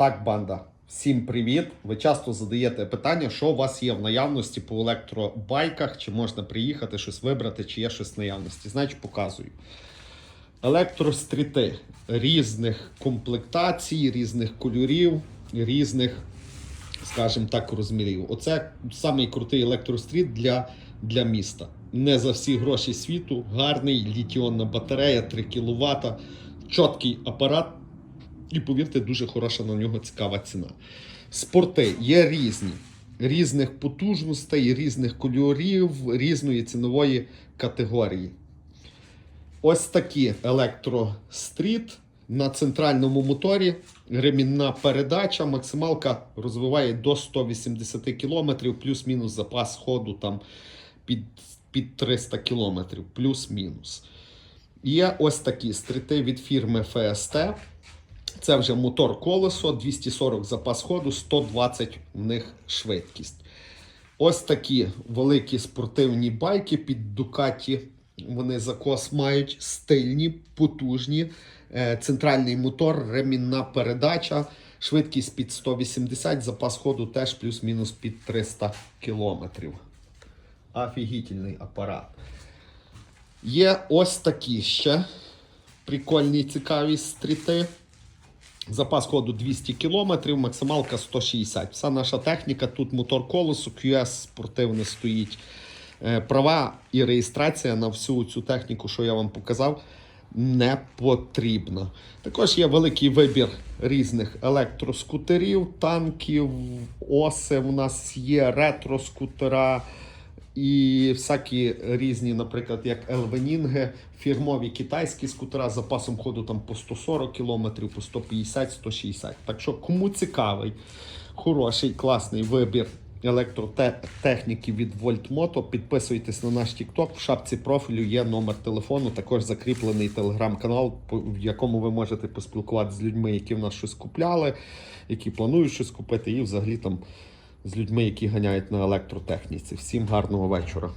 Так, банда. Всім привіт! Ви часто задаєте питання, що у вас є в наявності по електробайках, чи можна приїхати щось вибрати, чи є щось в наявності. Значить, показую. Електростріти різних комплектацій, різних кольорів, різних, скажімо так, розмірів. Оце самий крутий електростріт для, для міста. Не за всі гроші світу, гарний, літіонна батарея, 3 кВт, чіткий апарат. І повірте, дуже хороша на нього цікава ціна. Спорти є різні, різних потужностей, різних кольорів, різної цінової категорії.Ось такі електростріт на центральному моторі. Ремінна передача, максималка розвиває до 180 км, плюс-мінус запас ходу там під, під 300 км, плюс-мінус. Є ось такі стріти від фірми FST. Це вже мотор колесо, 240 запас ходу, 120 в них швидкість. Ось такі великі спортивні байки під Ducati. Вони закос мають стильні, потужні. Е, Центральний мотор, ремінна передача, швидкість під 180, запас ходу теж плюс-мінус під 300 кілометрів. Офігітельний апарат. Є ось такі ще прикольні, цікаві стріти. Запас ходу 200 км, максималка 160. Вся наша техніка, тут мотор колесо, QS спортивне стоїть. Е, Права і реєстрація на всю цю техніку, що я вам показав, не потрібна. Також є великий вибір різних електроскутерів, танків, оси. У нас є ретро-скутера і всякі різні, наприклад, як Елвенінги, фірмові китайські скутера з запасом ходу там по 140 км, по 150, 160. Так що, кому цікавий, хороший, класний вибір електротехніки від Voltmoto, підписуйтесь на наш TikTok. В шапці профілю є номер телефону, також закріплений телеграм-канал, в якому ви можете поспілкуватися з людьми, які в нас щось купляли, які планують щось купити, і взагалі там з людьми, які ганяють на електротехніці. Всім гарного вечора.